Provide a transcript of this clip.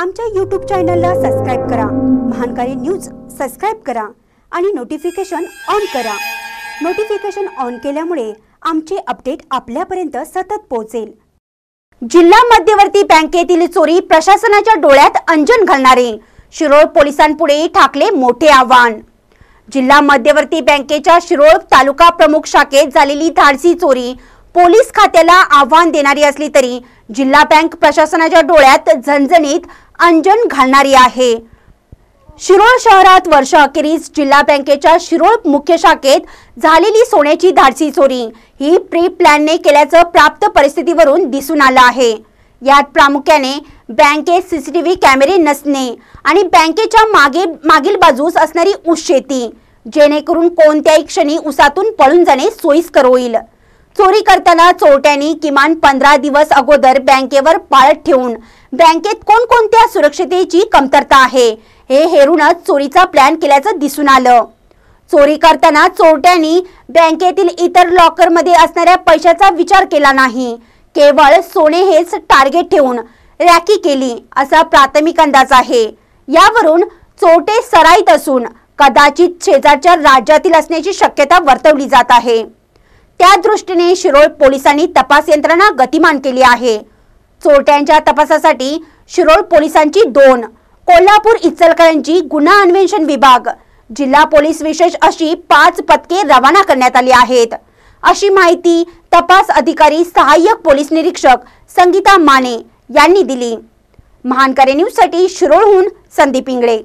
आमच्या यूट्यूब चॅनलला सबस्क्राईब करा. महानकारी न्यूज सबस्क्राईब करा आणि नोटिफिकेशन ऑन करा. नोटिफिकेशन ऑन केल्यामुळे आमचे अपडेट आपल्यापर्यंत सतत पोहोचेल. जिल्हा मध्यवर्ती बँकेतील चोरी प्रशासनाच्या डोळ्यात अंजन घालणारे शिरोळ पोलिसांपुढे ठाकले मोठे आव्हान. जिल्हा मध्यवर्ती बँकेच्या शिरोळ तालुका प्रमुख शाखेत झालेली धाडसी चोरी पोलीस खात्याला आव्हान देणारी असली तरी जिल्हा बँक प्रशासनाच्या डोळ्यात झणझणीत अंजन घालणारी आहे. शिरोळ शहरात वर्ष अखेरीस जिल्हा बँकेच्या शिरोळ मुख्य शाखेत झालेली सोन्याची धाडसी चोरी. ही प्री प्लॅनने केल्याचं प्राप्त परिस्थितीवरून दिसून आलं आहे. यात प्रामुख्याने बँकेत सीसीटीव्ही कॅमेरे नसणे आणि बँकेच्या मागे मागील बाजूस असणारी ऊस शेती जेणेकरून कोणत्याही क्षणी उसातून पळून जाणे सोयीस्कर होईल. चोरी करताना चोरट्यांनी किमान पंधरा दिवस अगोदर बँकेवर पाळत ठेवून बँकेत कोणकोणत्या सुरक्षिततेची कमतरता आहे? हे हेरूनच चोरीचा प्लॅन केल्याचं दिसून आलं. चोरी करताना चोरट्यांनी बँकेतील इतर लॉकरमध्ये असणाऱ्या पैशाचा विचार केला नाही. केवळ सोने हेच टार्गेट ठेवून रॅकी केली असा प्राथमिक अंदाज आहे. यावरून चोरटे सराईत असून कदाचित शेजारच्या राज्यातील असण्याची शक्यता वर्तवली जात आहे. त्या दृष्टीने शिरोळ पोलिसांनी तपास यंत्रणा गतिमान केली आहे. चोरट्यांच्या तपासासाठी शिरोळ पोलिसांची दोन कोल्हापूर इचलकरंजी गुन्हा अन्वेषण विभाग. जिल्हा पोलीस विशेष अशी पाच पथके रवाना करण्यात आली आहेत. अशी माहिती तपास अधिकारी सहाय्यक पोलीस निरीक्षक संगीता माने यांनी दिली. महानकारी न्यूजसाठी शिरोळहून संदीप इंगळे.